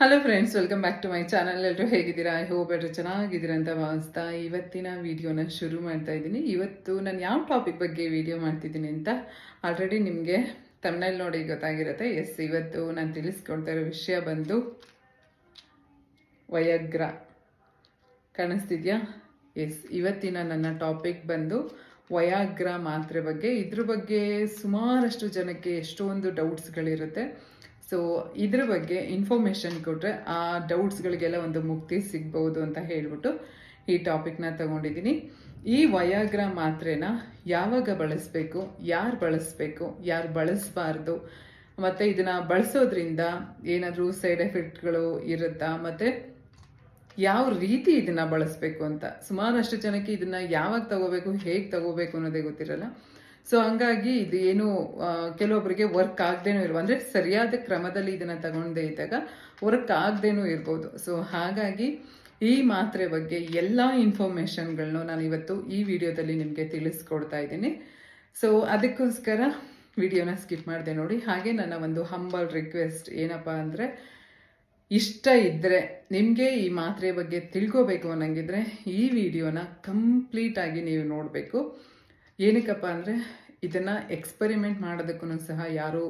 Hello friends welcome back to my channel ಎಲ್ಲರೂ ಹೇಗಿದ್ದೀರಾ? I hope ಎಲ್ಲರೂ ಚೆನ್ನಾಗಿದ್ದೀರಾ ಅಂತ ಭಾವಿಸ್ತಾ ಇವತ್ತಿನ ವಿಡಿಯೋನ ಶುರು ಮಾಡ್ತಾ ಇದ್ದೀನಿ. ಇವತ್ತು ನಾನು ಯಾವ ಟಾಪಿಕ್ ಬಗ್ಗೆ ವಿಡಿಯೋ ಮಾಡ್ತಿದ್ದೀನಿ ಅಂತ ಆಲ್ರೆಡಿ ನಿಮಗೆ ತಮಿಳಲ್ಲಿ ನೋಡಿ ಗೊತ್ತಾಗಿರುತ್ತೆ. ಎಸ್ ಇವತ್ತು ನಾನು ತಿಳಿಸ್ಕೊಳ್ತಾ ಇರೋ ವಿಷಯ ಬಂದು ವಯಗ್ರ. ಕಾಣಿಸ್ತಿದ್ಯಾ? ಎಸ್ ಇವತ್ತಿನ ನನ್ನ ಟಾಪಿಕ್ ಬಂದು ವಯಾಗ್ರ ಮಾತ್ರೆ ಬಗ್ಗೆ, ಇದ್ರ ಬಗ್ಗೆ ಸುಮಾರಷ್ಟು ಜನಕ್ಕೆ ಎಷ್ಟೊಂದು ಡೌಟ್ಸ್ಗಳಿರುತ್ತೆ ಸೊ ಇದ್ರ ಬಗ್ಗೆ ಇನ್ಫಾರ್ಮೇಷನ್ ಕೊಟ್ಟರೆ ಆ ಡೌಟ್ಸ್ಗಳಿಗೆಲ್ಲ ಒಂದು ಮುಕ್ತಿ ಸಿಗ್ಬೋದು ಅಂತ ಹೇಳಿಬಿಟ್ಟು ಈ ಟಾಪಿಕ್ನ ತಗೊಂಡಿದ್ದೀನಿ. ಈ ವಯಾಗ್ರ ಮಾತ್ರೆನ ಯಾವಾಗ ಬಳಸಬೇಕು, ಯಾರು ಬಳಸಬೇಕು, ಯಾರು ಬಳಸಬಾರ್ದು, ಮತ್ತು ಇದನ್ನು ಬಳಸೋದ್ರಿಂದ ಏನಾದರೂ ಸೈಡ್ ಎಫೆಕ್ಟ್ಗಳು ಇರುತ್ತಾ, ಮತ್ತು ಯಾವ ರೀತಿ ಇದನ್ನ ಬಳಸಬೇಕು ಅಂತ? ಸುಮಾರಷ್ಟು ಜನಕ್ಕೆ ಇದನ್ನ ಯಾವಾಗ ತಗೋಬೇಕು, ಹೇಗೆ ತಗೋಬೇಕು ಅನ್ನೋದೇ ಗೊತ್ತಿರಲ್ಲ. ಸೊ ಹಂಗಾಗಿ ಇದು ಏನು ಕೆಲವೊಬ್ಬರಿಗೆ ವರ್ಕ್ ಆಗದೇನೂ ಇರುವ ಅಂದರೆ ಸರಿಯಾದ ಕ್ರಮದಲ್ಲಿ ಇದನ್ನ ತಗೊಂಡೇ ಇದ್ದಾಗ ವರ್ಕ್ ಆಗದೇನೂ ಇರ್ಬೋದು. ಸೊ ಹಾಗಾಗಿ ಈ ಮಾತ್ರೆ ಬಗ್ಗೆ ಎಲ್ಲ ಇನ್ಫಾರ್ಮೇಷನ್ಗಳನ್ನೂ ನಾನು ಇವತ್ತು ಈ ವಿಡಿಯೋದಲ್ಲಿ ನಿಮಗೆ ತಿಳಿಸ್ಕೊಡ್ತಾ ಇದ್ದೀನಿ. ಸೊ ಅದಕ್ಕೋಸ್ಕರ ವಿಡಿಯೋನ ಸ್ಕಿಪ್ ಮಾಡಿದೆ ನೋಡಿ. ಹಾಗೆ ನನ್ನ ಒಂದು ಹಂಬಲ್ ರಿಕ್ವೆಸ್ಟ್ ಏನಪ್ಪ ಅಂದರೆ ಇಷ್ಟ ಇದ್ದರೆ ನಿಮಗೆ ಈ ಮಾತ್ರೆ ಬಗ್ಗೆ ತಿಳ್ಕೋಬೇಕು ಅನ್ನಂಗಿದ್ರೆ ಈ ವಿಡಿಯೋನ ಕಂಪ್ಲೀಟಾಗಿ ನೀವು ನೋಡಬೇಕು. ಏನಕ್ಕಪ್ಪ ಅಂದರೆ ಇದನ್ನು ಎಕ್ಸ್ಪರಿಮೆಂಟ್ ಮಾಡೋದಕ್ಕೂ ಸಹ ಯಾರೂ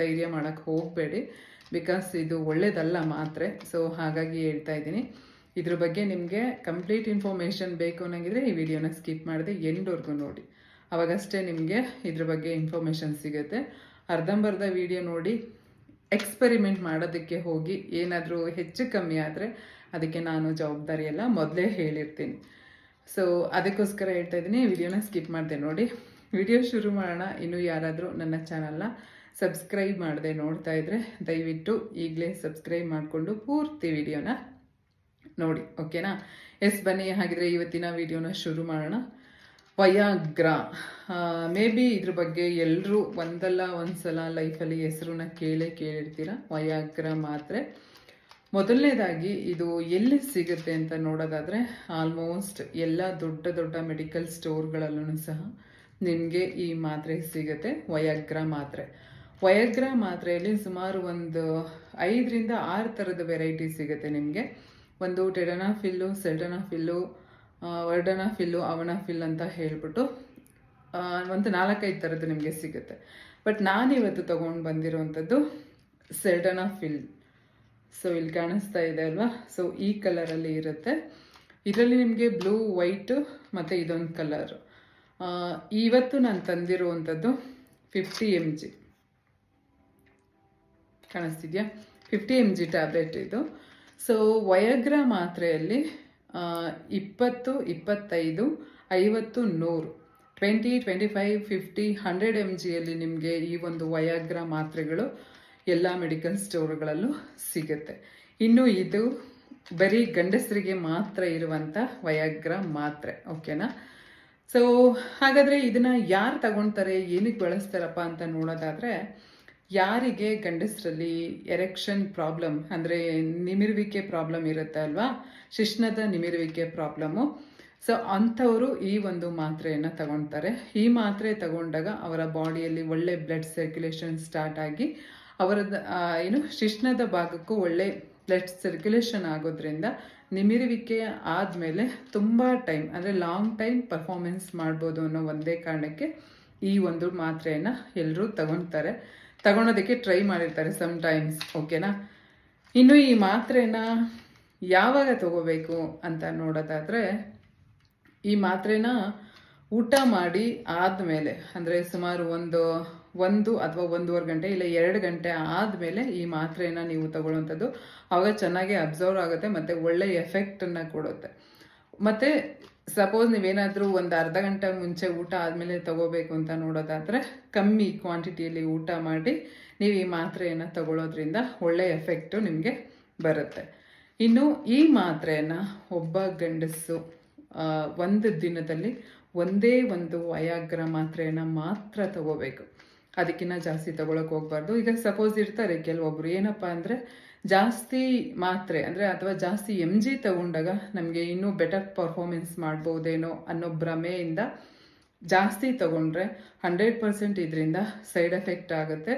ಧೈರ್ಯ ಮಾಡೋಕ್ಕೆ ಹೋಗಬೇಡಿ. ಬಿಕಾಸ್ ಇದು ಒಳ್ಳೇದಲ್ಲ ಮಾತ್ರೆ. ಸೊ ಹಾಗಾಗಿ ಹೇಳ್ತಾ ಇದ್ದೀನಿ. ಇದ್ರ ಬಗ್ಗೆ ನಿಮಗೆ ಕಂಪ್ಲೀಟ್ ಇನ್ಫಾರ್ಮೇಷನ್ ಬೇಕು ಅನ್ನಂಗಿದ್ರೆ ಈ ವಿಡಿಯೋನ ಸ್ಕಿಪ್ ಮಾಡದೆ ಎಂಡ್ವರೆಗೂ ನೋಡಿ. ಅವಾಗಷ್ಟೇ ನಿಮಗೆ ಇದ್ರ ಬಗ್ಗೆ ಇನ್ಫಾರ್ಮೇಷನ್ ಸಿಗುತ್ತೆ. ಅರ್ಧಂಬರ್ಧ ವಿಡಿಯೋ ನೋಡಿ. ಎಕ್ಸ್ಪೆರಿಮೆಂಟ್ ಮಾಡೋದಕ್ಕೆ ಹೋಗಿ ಏನಾದರೂ ಹೆಚ್ಚು ಕಮ್ಮಿ ಆದರೆ ಅದಕ್ಕೆ ನಾನು ಜವಾಬ್ದಾರಿ ಎಲ್ಲ ಮೊದಲೇ ಹೇಳಿರ್ತೀನಿ. ಸೊ ಅದಕ್ಕೋಸ್ಕರ ಹೇಳ್ತಾ ಇದ್ದೀನಿ, ವಿಡಿಯೋನ ಸ್ಕಿಪ್ ಮಾಡಿದೆ ನೋಡಿ. ವಿಡಿಯೋ ಶುರು ಮಾಡೋಣ. ಇನ್ನೂ ಯಾರಾದರೂ ನನ್ನ ಚಾನಲ್ನ ಸಬ್ಸ್ಕ್ರೈಬ್ ಮಾಡಿದೆ ನೋಡ್ತಾ ಇದ್ರೆ ದಯವಿಟ್ಟು ಈಗಲೇ ಸಬ್ಸ್ಕ್ರೈಬ್ ಮಾಡಿಕೊಂಡು ಪೂರ್ತಿ ವಿಡಿಯೋನ ನೋಡಿ. ಓಕೆನಾ ಎಸ್ ಬನ್ನಿ. ಹಾಗಿದ್ರೆ ಇವತ್ತಿನ ವಿಡಿಯೋನ ಶುರು ಮಾಡೋಣ. ವಯಾಗ್ರ. ಮೇ ಬಿ ಇದ್ರ ಬಗ್ಗೆ ಎಲ್ಲರೂ ಒಂದಲ್ಲ ಒಂದ್ಸಲ ಲೈಫಲ್ಲಿ ಹೆಸರನ್ನ ಕೇಳೇ ಕೇಳಿರ್ತೀರ? ವಯಾಗ್ರ ಮಾತ್ರೆ. ಮೊದಲನೇದಾಗಿ ಇದು ಎಲ್ಲಿ ಸಿಗುತ್ತೆ ಅಂತ ನೋಡೋದಾದರೆ ಆಲ್ಮೋಸ್ಟ್ ಎಲ್ಲ ದೊಡ್ಡ ದೊಡ್ಡ ಮೆಡಿಕಲ್ ಸ್ಟೋರ್ಗಳಲ್ಲೂ ಸಹ ನಿಮಗೆ ಈ ಮಾತ್ರೆ ಸಿಗುತ್ತೆ, ವಯಾಗ್ರ ಮಾತ್ರೆ. ವಯಾಗ್ರ ಮಾತ್ರೆಯಲ್ಲಿ ಸುಮಾರು ಒಂದು ಐದರಿಂದ ಆರು ಥರದ ವೆರೈಟಿ ಸಿಗುತ್ತೆ ನಿಮಗೆ. ಒಂದು ಟೆಡನಾಫಿಲ್ಲು ಸೆಲ್ಟನಾಫಿಲ್ಲು ವರ್ಡನಾಫಿಲ್ಲು ಅವನಾಫಿಲ್ ಅಂತ ಹೇಳ್ಬಿಟ್ಟು ಒಂದು ನಾಲ್ಕೈದು ಥರದ್ದು ನಿಮಗೆ ಸಿಗುತ್ತೆ. ಬಟ್ ನಾನಿವತ್ತು ತೊಗೊಂಡು ಬಂದಿರುವಂಥದ್ದು ಸೆಲ್ಟನಾಫಿಲ್ ಸೊ ಇಲ್ಲಿ ಕಾಣಿಸ್ತಾ ಇದೆ ಅಲ್ವಾ? ಸೊ ಈ ಕಲರಲ್ಲಿ ಇರುತ್ತೆ. ಇದರಲ್ಲಿ ನಿಮಗೆ ಬ್ಲೂ, ವೈಟು ಮತ್ತು ಇದೊಂದು ಕಲರು. ಇವತ್ತು ನಾನು ತಂದಿರುವಂಥದ್ದು ಫಿಫ್ಟಿ ಎಂ ಜಿ ಕಾಣಿಸ್ತಿದ್ಯಾ? ಫಿಫ್ಟಿ ಎಂ ಜಿ ಟ್ಯಾಬ್ಲೆಟ್ ಇದು. ಸೊ ವಯಗ್ರ ಮಾತ್ರೆಯಲ್ಲಿ ಇಪ್ಪತ್ತು, ಇಪ್ಪತ್ತೈದು, ಐವತ್ತು, ನೂರು. Twenty twenty five fifty, hundred M ಜಿಯಲ್ಲಿ ನಿಮಗೆ ಈ ಒಂದು ವಯಾಗ್ರ ಮಾತ್ರೆಗಳು ಎಲ್ಲ ಮೆಡಿಕಲ್ ಸ್ಟೋರ್ಗಳಲ್ಲೂ ಸಿಗುತ್ತೆ. ಇನ್ನು ಇದು ಬರೀ ಗಂಡಸರಿಗೆ ಮಾತ್ರ ಇರುವಂಥ ವಯಾಗ್ರ ಮಾತ್ರೆ, ಓಕೆನಾ? ಸೊ ಹಾಗಾದರೆ ಇದನ್ನು ಯಾರು ತಗೊಳ್ತಾರೆ ಏನಕ್ಕೆ ಬಳಸ್ತಾರಪ್ಪ ಅಂತ ನೋಡೋದಾದರೆ ಯಾರಿಗೆ ಗಂಡಸರಲ್ಲಿ ಎರೆಕ್ಷನ್ ಪ್ರಾಬ್ಲಮ್ ಅಂದರೆ ನಿಮಿರುವಿಕೆ ಪ್ರಾಬ್ಲಮ್ ಇರುತ್ತೆ ಅಲ್ವಾ? ಶಿಶ್ನದ ನಿಮಿರುವಿಕೆ ಪ್ರಾಬ್ಲಮ್ಮು ಸೊ ಅಂಥವರು ಈ ಒಂದು ಮಾತ್ರೆಯನ್ನು ತಗೊಳ್ತಾರೆ ಈ ಮಾತ್ರೆ ತಗೊಂಡಾಗ ಅವರ ಬಾಡಿಯಲ್ಲಿ ಒಳ್ಳೆ ಬ್ಲಡ್ ಸರ್ಕ್ಯುಲೇಷನ್ ಸ್ಟಾರ್ಟ್ ಆಗಿ ಅವರದ ಏನು, ಶಿಶ್ನದ ಭಾಗಕ್ಕೂ ಒಳ್ಳೆ ಬ್ಲಡ್ ಸರ್ಕ್ಯುಲೇಷನ್ ಆಗೋದ್ರಿಂದ ನಿಮಿರುವಿಕೆ ಆದಮೇಲೆ ತುಂಬ ಟೈಮ್ ಅಂದರೆ ಲಾಂಗ್ ಟೈಮ್ ಪರ್ಫಾರ್ಮೆನ್ಸ್ ಮಾಡ್ಬೋದು ಅನ್ನೋ ಒಂದೇ ಕಾರಣಕ್ಕೆ ಈ ಒಂದು ಮಾತ್ರೆಯನ್ನು ಎಲ್ಲರೂ ತಗೊಳ್ತಾರೆ ತಗೊಳೋದಕ್ಕೆ ಟ್ರೈ ಮಾಡಿರ್ತಾರೆ ಸಮ್ ಟೈಮ್ಸ್ ಓಕೆನಾ ಇನ್ನು ಈ ಮಾತ್ರೆನ ಯಾವಾಗ ತಗೋಬೇಕು ಅಂತ ನೋಡೋದಾದರೆ, ಈ ಮಾತ್ರೆನ ಊಟ ಮಾಡಿ ಆದಮೇಲೆ, ಅಂದರೆ ಸುಮಾರು ಒಂದು ಒಂದು ಅಥವಾ ಒಂದೂವರೆ ಗಂಟೆ ಇಲ್ಲ ಎರಡು ಗಂಟೆ ಆದಮೇಲೆ ಈ ಮಾತ್ರೆನ ನೀವು ತಗೊಳ್ಳುವಂಥದ್ದು ಆವಾಗ ಚೆನ್ನಾಗಿ ಅಬ್ಸರ್ವ್ ಆಗುತ್ತೆ ಮತ್ತು ಒಳ್ಳೆಯ ಎಫೆಕ್ಟನ್ನು ಕೊಡುತ್ತೆ. ಮತ್ತು ಸಪೋಸ್ ನೀವೇನಾದರೂ ಒಂದು ಅರ್ಧ ಗಂಟೆ ಮುಂಚೆ ಊಟ ಆದಮೇಲೆ ತಗೋಬೇಕು ಅಂತ ನೋಡೋದಾದರೆ ಕಮ್ಮಿ ಕ್ವಾಂಟಿಟಿಯಲ್ಲಿ ಊಟ ಮಾಡಿ ನೀವು ಈ ಮಾತ್ರೆಯನ್ನು ತಗೊಳ್ಳೋದ್ರಿಂದ ಒಳ್ಳೆ ಎಫೆಕ್ಟು ನಿಮಗೆ ಬರುತ್ತೆ. ಇನ್ನು ಈ ಮಾತ್ರೆಯನ್ನು ಒಬ್ಬ ಗಂಡಸು ಒಂದು ದಿನದಲ್ಲಿ ಒಂದೇ ಒಂದು ವಯಾಗ್ರ ಮಾತ್ರೆಯನ್ನು ಮಾತ್ರ ತಗೋಬೇಕು. ಅದಕ್ಕಿಂತ ಜಾಸ್ತಿ ತಗೊಳಕ್ ಹೋಗ್ಬಾರ್ದು. ಈಗ ಸಪೋಸ್ ಇರ್ತಾರೆ ಕೆಲವೊಬ್ರು. ಏನಪ್ಪ ಅಂದರೆ ಜಾಸ್ತಿ ಮಾತ್ರೆ ಅಂದರೆ ಅಥವಾ ಜಾಸ್ತಿ ಎಂ ಜಿ ತಗೊಂಡಾಗ ನಮಗೆ ಇನ್ನೂ ಬೆಟರ್ ಪರ್ಫಾರ್ಮೆನ್ಸ್ ಮಾಡ್ಬೋದೇನೋ ಅನ್ನೋ ಭ್ರಮೆಯಿಂದ ಜಾಸ್ತಿ ತಗೊಂಡ್ರೆ ಹಂಡ್ರೆಡ್ ಪರ್ಸೆಂಟ್ ಇದರಿಂದ ಸೈಡ್ ಎಫೆಕ್ಟ್ ಆಗುತ್ತೆ.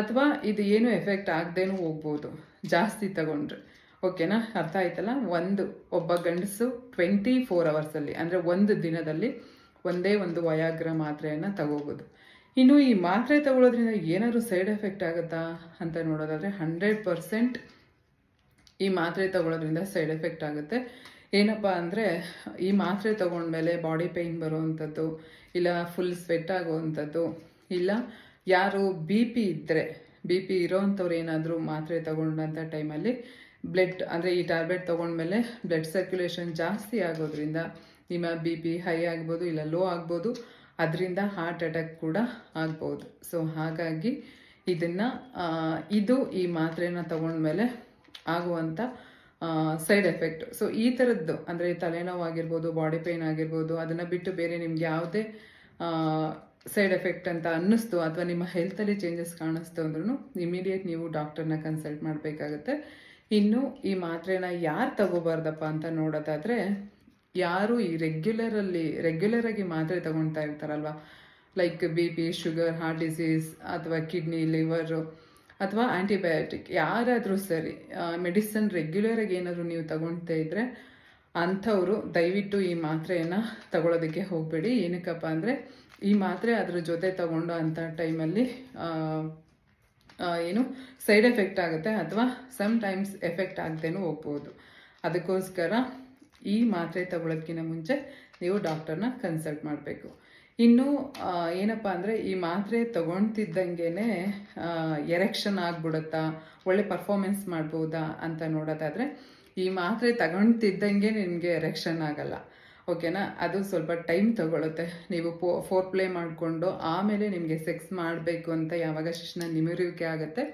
ಅಥವಾ ಇದು ಏನು ಎಫೆಕ್ಟ್ ಆಗದೇನೂ ಹೋಗ್ಬೋದು. ಜಾಸ್ತಿ ತಗೊಂಡ್ರೆ. ಓಕೆನಾ ಅರ್ಥ ಆಯ್ತಲ್ಲ? ಒಂದು, ಒಬ್ಬ ಗಂಡಸು ಟ್ವೆಂಟಿ ಫೋರ್ ಅವರ್ಸಲ್ಲಿ ಅಂದರೆ ಒಂದು ದಿನದಲ್ಲಿ ಒಂದೇ ಒಂದು ವಯಾಗ್ರ ಮಾತ್ರೆಯನ್ನು ತಗೋಬೋದು. ಇನ್ನು ಈ ಮಾತ್ರೆ ತಗೊಳ್ಳೋದ್ರಿಂದ ಏನಾದರೂ ಸೈಡ್ ಎಫೆಕ್ಟ್ ಆಗುತ್ತಾ ಅಂತ ನೋಡೋದಾದರೆ ಹಂಡ್ರೆಡ್ ಪರ್ಸೆಂಟ್ ಈ ಮಾತ್ರೆ ತಗೊಳ್ಳೋದ್ರಿಂದ ಸೈಡ್ ಎಫೆಕ್ಟ್ ಆಗುತ್ತೆ. ಏನಪ್ಪ ಅಂದರೆ ಈ ಮಾತ್ರೆ ತಗೊಂಡ್ಮೇಲೆ ಬಾಡಿ ಪೇಯ್ನ್ ಬರುವಂಥದ್ದು, ಇಲ್ಲ ಫುಲ್ ಸ್ವೆಟ್ ಆಗುವಂಥದ್ದು, ಇಲ್ಲ ಯಾರು ಬಿ ಪಿ ಇದ್ದರೆ ಬಿ ಪಿ ಇರೋವಂಥವ್ರು ಏನಾದರೂ ಮಾತ್ರೆ ತಗೊಂಡಂಥ ಟೈಮಲ್ಲಿ ಬ್ಲಡ್, ಅಂದರೆ ಈ ಟ್ಯಾಬ್ಲೆಟ್ ತೊಗೊಂಡ್ಮೇಲೆ ಬ್ಲಡ್ ಸರ್ಕ್ಯುಲೇಷನ್ ಜಾಸ್ತಿ ಆಗೋದ್ರಿಂದ ನಿಮ್ಮ ಬಿ ಪಿ ಹೈ ಆಗ್ಬೋದು, ಇಲ್ಲ ಲೋ ಆಗ್ಬೋದು ಅದರಿಂದ ಹಾರ್ಟ್ ಅಟ್ಯಾಕ್ ಕೂಡ ಆಗ್ಬೋದು. ಸೊ ಹಾಗಾಗಿ ಇದನ್ನು ಇದು ಈ ಮಾತ್ರೆನ ತಗೊಂಡ್ಮೇಲೆ ಆಗುವಂಥ ಸೈಡ್ ಎಫೆಕ್ಟ್ ಸೊ ಈ ಥರದ್ದು ಅಂದರೆ ತಲೆನೋವು ಆಗಿರ್ಬೋದು ಬಾಡಿ ಪೇಯ್ನ್ ಆಗಿರ್ಬೋದು, ಅದನ್ನು ಬಿಟ್ಟು ಬೇರೆ ನಿಮ್ಗೆ ಯಾವುದೇ ಸೈಡ್ ಎಫೆಕ್ಟ್ ಅಂತ ಅನ್ನಿಸ್ತು ಅಥವಾ ನಿಮ್ಮ ಹೆಲ್ತಲ್ಲಿ ಚೇಂಜಸ್ ಕಾಣಿಸ್ತು ಅಂದ್ರೂ ಇಮಿಡಿಯೇಟ್ ನೀವು ಡಾಕ್ಟರ್ನ ಕನ್ಸಲ್ಟ್ ಮಾಡಬೇಕಾಗುತ್ತೆ. ಇನ್ನು ಈ ಮಾತ್ರೆನ ಯಾರು ತಗೋಬಾರ್ದಪ್ಪ ಅಂತ ನೋಡೋದಾದರೆ ಯಾರು ಈ ರೆಗ್ಯುಲರಲ್ಲಿ ರೆಗ್ಯುಲರಾಗಿ ಮಾತ್ರೆ ತಗೊಳ್ತಾ ಇರ್ತಾರಲ್ವ? Like B P sugar heart disease ಅಥವಾ ಕಿಡ್ನಿ ಲಿವರು ಅಥವಾ ಆ್ಯಂಟಿಬಯೋಟಿಕ್ ಯಾರಾದರೂ ಸರಿ ಮೆಡಿಸನ್ ರೆಗ್ಯುಲರಾಗಿ ಏನಾದರೂ ನೀವು ತಗೊಳ್ತಾ ಇದ್ದರೆ ಅಂಥವರು ದಯವಿಟ್ಟು ಈ ಮಾತ್ರೆಯನ್ನು ತಗೊಳ್ಳೋದಕ್ಕೆ ಹೋಗಬೇಡಿ. ಏನಕ್ಕಪ್ಪ ಅಂದರೆ, ಈ ಮಾತ್ರೆ ಅದ್ರ ಜೊತೆ ತಗೊಂಡು ಅಂಥ ಟೈಮಲ್ಲಿ ಏನು ಸೈಡ್ ಎಫೆಕ್ಟ್ ಆಗುತ್ತೆ ಅಥವಾ ಸಮ್ ಟೈಮ್ಸ್ ಎಫೆಕ್ಟ್ ಆಗದೇನೂ ಹೋಗ್ಬೋದು. ಅದಕ್ಕೋಸ್ಕರ ಈ ಮಾತ್ರೆ ತಗೊಳ್ಳೋದಕ್ಕಿಂತ ಮುಂಚೆ ನೀವು ಡಾಕ್ಟರ್ನ ಕನ್ಸಲ್ಟ್ ಮಾಡಬೇಕು. ಇನ್ನು ಏನಪ್ಪ ಅಂದರೆ ಈ ಮಾತ್ರೆ ತಗೊಳ್ತಿದ್ದಂಗೆ ಎರೆಕ್ಷನ್ ಆಗ್ಬಿಡುತ್ತಾ, ಒಳ್ಳೆ ಪರ್ಫಾರ್ಮೆನ್ಸ್ ಮಾಡ್ಬೋದಾ ಅಂತ ನೋಡೋದಾದರೆ, ಈ ಮಾತ್ರೆ ತಗೊಳ್ತಿದ್ದಂಗೆ ನಿಮಗೆ ಎರೆಕ್ಷನ್ ಆಗಲ್ಲ. ಓಕೆನಾ? ಅದು ಸ್ವಲ್ಪ ಟೈಮ್ ತಗೊಳುತ್ತೆ. ನೀವು ಪೋ ಫೋರ್ ಪ್ಲೇ ಮಾಡಿಕೊಂಡು ಆಮೇಲೆ ನಿಮಗೆ ಸೆಕ್ಸ್ ಮಾಡಬೇಕು ಅಂತ ಯಾವಾಗ ಶಿಕ್ಷಣ ನಿಮಿರುವಿಕೆ ಆಗುತ್ತೆ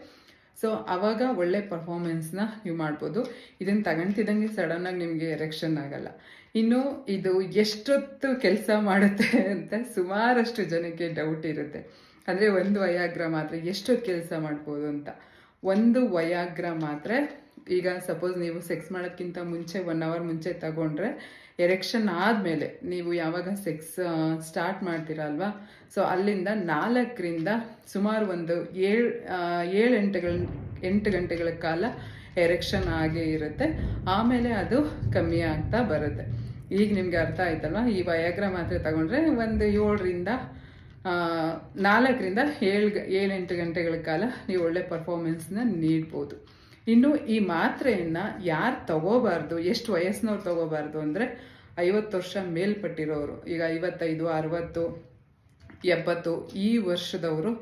ಸೊ ಆವಾಗ ಒಳ್ಳೆ ಪರ್ಫಾರ್ಮೆನ್ಸ್ನ ನೀವು ಮಾಡ್ಬೋದು. ಇದನ್ನು ತಗೊಂತಿದ್ದಂಗೆ ಸಡನ್ನಾಗಿ ನಿಮಗೆ ಎರೆಕ್ಷನ್ ಆಗಲ್ಲ. ಇನ್ನು ಇದು ಎಷ್ಟೊತ್ತು ಕೆಲಸ ಮಾಡುತ್ತೆ ಅಂತ ಸುಮಾರಷ್ಟು ಜನಕ್ಕೆ ಡೌಟ್ ಇರುತ್ತೆ. ಅಂದರೆ ಒಂದು ವಯಾಗ್ರ ಮಾತ್ರ ಎಷ್ಟೊತ್ತು ಕೆಲಸ ಮಾಡ್ಬೋದು ಅಂತ. ಒಂದು ವಯಾಗ್ರ ಮಾತ್ರ ಈಗ ಸಪೋಸ್ ನೀವು ಸೆಕ್ಸ್ ಮಾಡೋಕ್ಕಿಂತ ಮುಂಚೆ ಒನ್ ಅವರ್ ಮುಂಚೆ ತಗೊಂಡ್ರೆ ಎರೆಕ್ಷನ್ ಆದಮೇಲೆ ನೀವು ಯಾವಾಗ ಸೆಕ್ಸ್ ಸ್ಟಾರ್ಟ್ ಮಾಡ್ತೀರಾ ಅಲ್ವಾ ಸೊ ಅಲ್ಲಿಂದ ನಾಲ್ಕರಿಂದ ಸುಮಾರು ಒಂದು ಏಳು ಏಳು ಎಂಟುಗಳ, ಎಂಟು ಗಂಟೆಗಳ ಕಾಲ ಎರೆಕ್ಷನ್ ಆಗೇ ಇರುತ್ತೆ. ಆಮೇಲೆ ಅದು ಕಮ್ಮಿ ಆಗ್ತಾ ಬರುತ್ತೆ. ಈಗ ನಿಮಗೆ ಅರ್ಥ ಆಯ್ತಲ್ವಾ? ಈ ವಯಾಗ್ರ ಮಾತ್ರ ತಗೊಂಡ್ರೆ ಒಂದು ಏಳರಿಂದ ನಾಲ್ಕರಿಂದ ಏಳು, ಏಳೆಂಟು ಗಂಟೆಗಳ ಕಾಲ ನೀವು ಒಳ್ಳೆ ಪರ್ಫಾರ್ಮೆನ್ಸ್ನ ನೀಡ್ಬೋದು. ಇನ್ನು ಈ ಮಾತ್ರೆಯನ್ನು ಯಾರು ತಗೋಬಾರ್ದು, ಎಷ್ಟು ವಯಸ್ಸಿನವ್ರು ತಗೋಬಾರ್ದು ಅಂದರೆ ಐವತ್ತು ವರ್ಷ ಮೇಲ್ಪಟ್ಟಿರೋರು, ಈಗ ಐವತ್ತೈದು, ಅರವತ್ತು, ಎಪ್ಪತ್ತು, ಈ ವರ್ಷದವರು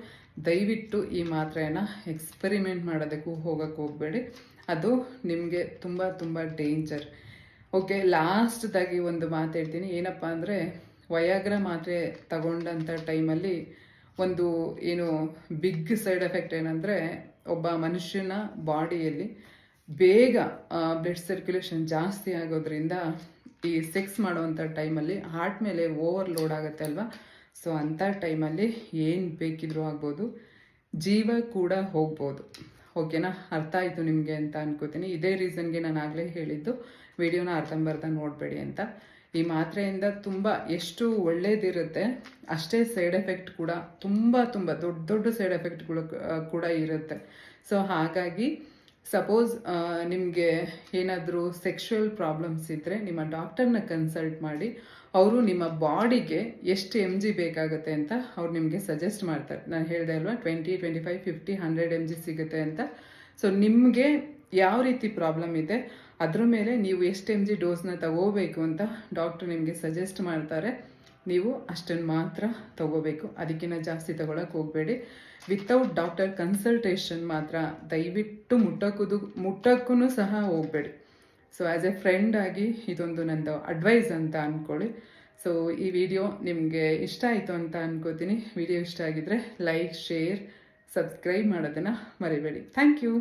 ದಯವಿಟ್ಟು ಈ ಮಾತ್ರೆಯನ್ನು ಎಕ್ಸ್ಪೆರಿಮೆಂಟ್ ಮಾಡೋದಕ್ಕೂ ಹೋಗೋಕ್ಕೆ ಹೋಗಬೇಡಿ. ಅದು ನಿಮಗೆ ತುಂಬ ತುಂಬ ಡೇಂಜರ್ ಓಕೆ ಲಾಸ್ಟ್ದಾಗಿ ಒಂದು ಮಾತು ಹೇಳ್ತೀನಿ. ಏನಪ್ಪ ಅಂದರೆ ವಯಾಗ್ರ ಮಾತ್ರೆ ತಗೊಂಡಂಥ ಟೈಮಲ್ಲಿ ಒಂದು ಏನು ಬಿಗ್ ಸೈಡ್ ಎಫೆಕ್ಟ್ ಏನಂದರೆ ಒಬ್ಬ ಮನುಷ್ಯನ ಬಾಡಿಯಲ್ಲಿ ಬೇಗ ಬ್ಲಡ್ ಸರ್ಕ್ಯುಲೇಷನ್ ಜಾಸ್ತಿ ಆಗೋದ್ರಿಂದ ಈ ಸೆಕ್ಸ್ ಮಾಡುವಂಥ ಟೈಮಲ್ಲಿ ಹಾರ್ಟ್ ಮೇಲೆ ಓವರ್ ಲೋಡ್ ಆಗುತ್ತೆ ಅಲ್ವಾ? ಸೊ ಅಂಥ ಟೈಮಲ್ಲಿ ಏನು ಬೇಕಿದ್ರೂ ಆಗ್ಬೋದು, ಜೀವ ಕೂಡ ಹೋಗ್ಬೋದು. ಓಕೆನಾ ಅರ್ಥ ಆಯಿತು ನಿಮಗೆ ಅಂತ ಅನ್ಕೋತೀನಿ. ಇದೇ ರೀಸನ್ಗೆ ನಾನು ಆಗಲೇ ಹೇಳಿದ್ದು. ವಿಡಿಯೋನ ಅರ್ಧಂಬರ್ಧ ನೋಡಬೇಡಿ ಅಂತ. ಈ ಮಾತ್ರೆಯಿಂದ ತುಂಬ ಎಷ್ಟು ಒಳ್ಳೇದಿರುತ್ತೆ, ಅಷ್ಟೇ ಸೈಡ್ ಎಫೆಕ್ಟ್ ಕೂಡ, ತುಂಬ ತುಂಬ ದೊಡ್ಡ ದೊಡ್ಡ ಸೈಡ್ ಎಫೆಕ್ಟ್ಗಳು ಕೂಡ ಇರುತ್ತೆ. ಸೊ ಹಾಗಾಗಿ ಸಪೋಸ್ ನಿಮಗೆ ಏನಾದರೂ ಸೆಕ್ಷುವಲ್ ಪ್ರಾಬ್ಲಮ್ಸ್ ಇದ್ದರೆ ನಿಮ್ಮ ಡಾಕ್ಟರ್ನ ಕನ್ಸಲ್ಟ್ ಮಾಡಿ, ಅವರು ನಿಮ್ಮ ಬಾಡಿಗೆ ಎಷ್ಟು ಎಂ ಜಿ ಬೇಕಾಗುತ್ತೆ ಅಂತ ಅವ್ರು ನಿಮಗೆ ಸಜೆಸ್ಟ್ ಮಾಡ್ತಾರೆ. ನಾನು ಹೇಳಿದೆ ಅಲ್ವಾ twenty twenty five fifty hundred M G ಸಿಗುತ್ತೆ ಅಂತ. ಸೊ ನಿಮಗೆ ಯಾವ ರೀತಿ ಪ್ರಾಬ್ಲಮ್ ಇದೆ ಅದ್ರ ಮೇಲೆ ನೀವು ಎಷ್ಟು ಎಂ ಜಿ ಡೋಸ್ನ ತಗೋಬೇಕು ಅಂತ ಡಾಕ್ಟರ್ ನಿಮಗೆ ಸಜೆಸ್ಟ್ ಮಾಡ್ತಾರೆ. ನೀವು ಅಷ್ಟನ್ನು ಮಾತ್ರ ತಗೋಬೇಕು. ಅದಕ್ಕಿಂತ ಜಾಸ್ತಿ ತಗೊಳಕ್ಕೆ ಹೋಗಬೇಡಿ. ವಿತೌಟ್ ಡಾಕ್ಟರ್ ಕನ್ಸಲ್ಟೇಷನ್ ಮಾತ್ರ ದಯವಿಟ್ಟು ಮುಟ್ಟಕ್ಕೂ ಮುಟ್ಟಕ್ಕೂ ಸಹ ಹೋಗಬೇಡಿ. ಸೊ ಆ್ಯಸ್ ಎ ಫ್ರೆಂಡ್ ಆಗಿ ಇದೊಂದು ನಂದು ಅಡ್ವೈಸ್ ಅಂತ ಅಂದ್ಕೊಳ್ಳಿ ಸೊ ಈ ವಿಡಿಯೋ ನಿಮಗೆ ಇಷ್ಟ ಆಯಿತು ಅಂತ ಅನ್ಕೋತೀನಿ. ವಿಡಿಯೋ ಇಷ್ಟ ಆಗಿದ್ರೆ ಲೈಕ್ ಶೇರ್ ಸಬ್ಸ್ಕ್ರೈಬ್ ಮಾಡೋದನ್ನು ಮರಿಬೇಡಿ. Thank you